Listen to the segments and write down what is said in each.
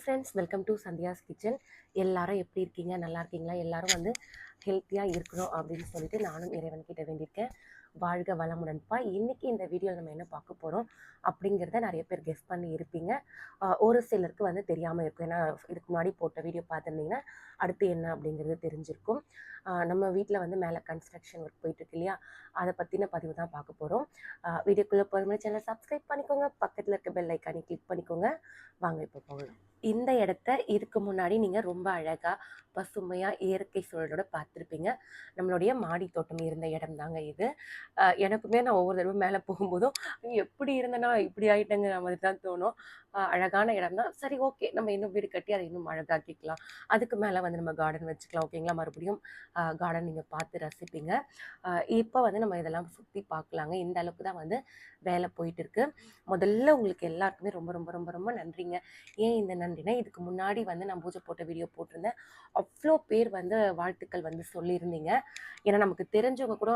Friends welcome to Sandhya's kitchen எல்லாரும் எப்படி இருக்கீங்க? நல்லா இருக்கீங்களா? எல்லாரும் வந்து ஹெல்த்தியாக இருக்கணும் அப்படின்னு சொல்லிட்டு நானும் இறைவன் கிட்ட வேண்டியிருக்கேன். வாழ்க வளமுடன்ப்பா இன்றைக்கி இந்த வீடியோவில் நம்ம என்ன பார்க்க போகிறோம் அப்படிங்கிறத நிறைய பேர் கெஸ் பண்ணி இருப்பீங்க. ஒரு சிலருக்கு வந்து தெரியாமல் இருக்கும். ஏன்னா இதுக்கு முன்னாடி போட்ட வீடியோ பார்த்துருந்தீங்கன்னா அடுத்து என்ன அப்படிங்கிறது தெரிஞ்சிருக்கும். நம்ம வீட்டில் வந்து மேலே கன்ஸ்ட்ரக்ஷன் ஒர்க் போயிட்டுருக்கு இல்லையா? அதை பற்றின பதிவு தான் பார்க்க போகிறோம் வீடியோக்குள்ளே போகிற மாதிரி சேனலை சப்ஸ்கிரைப் பண்ணிக்கோங்க. பக்கத்தில் இருக்க பெல் ஐக்கானி கிளிக் பண்ணிக்கோங்க. வாங்க இப்போ போகலாம். இந்த இடத்த இதுக்கு முன்னாடி நீங்கள் ரொம்ப அழகாக பசுமையாக இயற்கை சூழலோட பார்த்துருப்பீங்க. நம்மளுடைய மாடி தோட்டம் இருந்த இடம் தாங்க இது. எனக்குமே நான் ஒவ்வொரு தடவை மேலே போகும்போதும் எப்படி இருந்தேன்னா இப்படி ஆகிட்டேங்கிற மாதிரி தான் தோணும். அழகான இடம் தான். சரி ஓகே நம்ம இன்னும் வீடு கட்டி அதை இன்னும் அழகாக்கிக்கலாம். அதுக்கு மேலே வந்து நம்ம கார்டன் வச்சுக்கலாம் ஓகேங்களா மறுபடியும் கார்டன் நீங்கள் பார்த்து ரசிப்பீங்க. இப்போ வந்து நம்ம இதெல்லாம் சுற்றி பார்க்கலாங்க. இந்த அளவுக்கு தான் வந்து வேலை போயிட்டு இருக்கு. முதல்ல உங்களுக்கு எல்லாருக்குமே ரொம்ப ரொம்ப ரொம்ப ரொம்ப நன்றிங்க. ஏன் இந்த நன்றினா இதுக்கு முன்னாடி வந்து நான் பூஜை போட்ட வீடியோ போட்டிருந்தேன். அவ்வளோ பேர் வந்து வாழ்த்துக்கள் வந்து சொல்லியிருந்தீங்க. ஏன்னா நமக்கு தெரிஞ்சவங்க கூட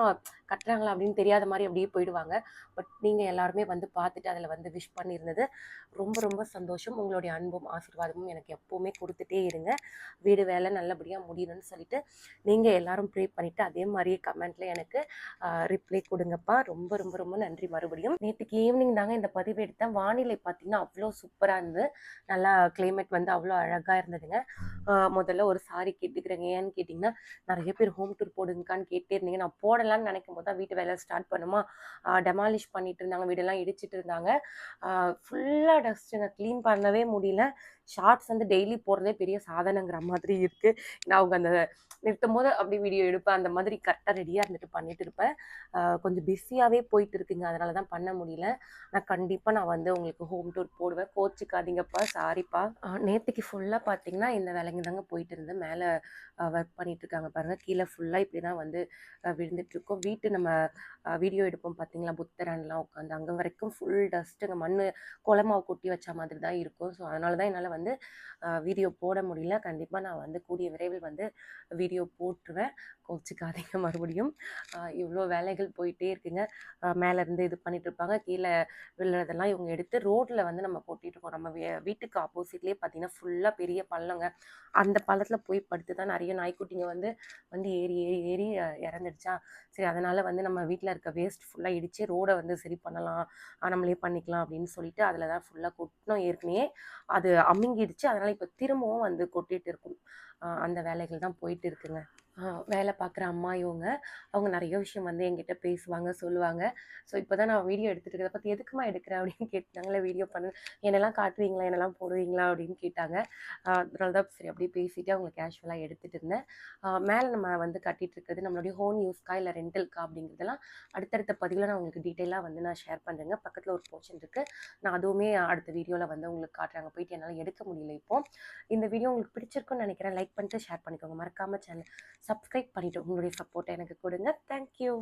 கட்டுறாங்களா அப்படின்னு தெரியாத மாதிரி அப்படியே போயிடுவாங்க. பட் நீங்கள் எல்லாருமே வந்து பார்த்துட்டு அதில் வந்து விஷ் பண்ணியிருந்தது ரொம்ப ரொம்ப சந்தோஷம். உங்களுடைய அன்பும் ஆசீர்வாதமும் எனக்கு எப்போவுமே கொடுத்துட்டே இருங்க. வீடு வேலை நல்லபடியாக முடியணும்னு சொல்லிட்டு நீங்கள் எல்லாரும் ப்ரே பண்ணிவிட்டு அதே மாதிரியே கமெண்ட்டில் எனக்கு ரிப்ளை கொடுங்கப்பா. ரொம்ப ரொம்ப ரொம்ப நன்றி. மறுபடியும் நேற்றுக்கு ஈவினிங் தாங்க இந்த பதிவு எடுத்தேன். வானிலை பார்த்தீங்கன்னா அவ்வளோ சூப்பராக இருந்து நல்லா கிளைமேட் வந்து அவ்வளோ அழகாக இருந்ததுங்க. முதல்ல ஒரு சாரி கேட்டுக்கிறேங்க. ஏன்னு கேட்டிங்கன்னா நிறைய பேர் ஹோம் டூர் போடுங்கக்கான்னு கேட்டே இருந்தீங்க. நான் போடலான்னு நினைக்கும் போது தான் வீட்டு வேலை ஸ்டார்ட் பண்ணுமா? டெமாலிஷ் பண்ணிட்டு இருந்தாங்க. வீடெல்லாம் இடிச்சிட்டு இருந்தாங்க. ஃபுல்லாக டஸ்ட்டுங்க க்ளீன் பண்ணவே முடியல. ஷார்ட்ஸ் வந்து டெய்லி போடுறதே பெரிய சாதனைங்கிற மாதிரி இருக்குது நான் அவங்க அந்த நிறுத்தும் போது அப்படி வீடியோ எடுப்பேன். அந்த மாதிரி கரெக்டாக ரெடியாக இருந்துட்டு பண்ணிட்டு இருப்பேன். கொஞ்சம் பிஸியாகவே போயிட்டு இருக்குங்க. அதனால தான் பண்ண முடியல. நான் கண்டிப்பாக நான் வந்து உங்களுக்கு ஹோம் டூர் போடுவேன். கோச்சிக்காதீங்கப்பா. சாரிப்பா நேற்றுக்கு ஃபுல்லாக பார்த்தீங்கன்னா இந்த வேலைங்க தாங்க போயிட்டு இருந்தேன். மேலே ஒர்க் பண்ணிட்டு இருக்காங்க பாருங்க. கீழே ஃபுல்லாக இப்படி தான் வந்து விழுந்துட்டுருக்கோம் வீட்டு நம்ம வீடியோ எடுப்போம் பார்த்தீங்களா புத்தரன்லாம் உட்காந்து அங்கே வரைக்கும் ஃபுல் டஸ்ட்டுங்க மண் குளமாவை கொட்டி வச்ச மாதிரி தான் இருக்கும். ஸோ அதனால தான் என்னால் வந்து வந்து வீடியோ போட முடியல. கண்டிப்பாக நான் வந்து கூடிய விரைவில் வந்து வீடியோ போட்டுருவேன். கோச்சிக்காதீங்க மறுபடியும். இவ்வளோ வேலைகள் போயிட்டே இருக்குங்க. மேலேருந்து இது பண்ணிட்டு இருப்பாங்க. கீழே விழுறதெல்லாம் இவங்க எடுத்து ரோட்டில் வந்து நம்ம கொட்டிட்டு இருக்கோம். நம்ம வீட்டுக்கு ஆப்போசிட்லேயே பார்த்தீங்கன்னா ஃபுல்லாக பெரிய பள்ளங்க. அந்த பள்ளத்தில் போய் படுத்து தான் நிறைய நாய்க்குட்டிங்க வந்து வந்து ஏறி ஏறி ஏறி இறந்துடுச்சா? சரி அதனால் வந்து நம்ம வீட்டில் இருக்க வேஸ்ட் ஃபுல்லாக இடித்து ரோடை வந்து சரி பண்ணலாம். நம்மளே பண்ணிக்கலாம் அப்படின்னு சொல்லிட்டு அதில் தான் ஃபுல்லாக கொட்டினோம். ஏற்கனவே அது அமுங்கிடுச்சு அதனால் இப்போ திரும்பவும் வந்து கொட்டிட்டு இருக்கும். அந்த வேலைகள் தான் போயிட்டு இருக்குங்க வேலை பார்க்குற அம்மா இவங்க அவங்க நிறைய விஷயம் வந்து என்கிட்ட பேசுவாங்க சொல்லுவாங்க. ஸோ இப்போ தான் நான் வீடியோ எடுத்துகிட்டு இருக்கிறத பற்றி எதுக்குமா எடுக்கிறேன் அப்படின்னு கேட்டாங்களே வீடியோ பண்ண என்னெல்லாம் காட்டுவீங்களா என்னெல்லாம் போடுவீங்களா அப்படின்னு கேட்டாங்க. அதனால தான் சரி அப்படியே பேசிவிட்டு அவங்க கேஷுவலாக எடுத்துகிட்டு இருந்தேன். மேலே நம்ம வந்து கட்டிகிட்டு இருக்கிறது நம்மளுடைய ஹோம் யூஸ்க்கா இல்லை ரெண்டல்க்கா அப்படிங்கிறதெல்லாம் அடுத்தடுத்த பதிவில் நான் உங்களுக்கு டீட்டெயிலாக வந்து நான் ஷேர் பண்ணுறேங்க பக்கத்தில் ஒரு போர்ஷன் இருக்குது நான் அதுவுமே அடுத்த வீடியோவில் வந்து உங்களுக்கு காட்டுறாங்க போயிட்டு என்னால் எடுக்க முடியல இப்போ. இந்த வீடியோ உங்களுக்கு பிடிச்சிருக்குன்னு நினைக்கிறேன். லைக் லைக் பண்ணிட்டு ஷேர் பண்ணிக்கோங்க. மறக்காமல் சேனல் சப்ஸ்கிரைப் பண்ணிவிட்டு உங்களுடைய சப்போர்ட்டை எனக்கு கொடுங்க. தேங்க்யூ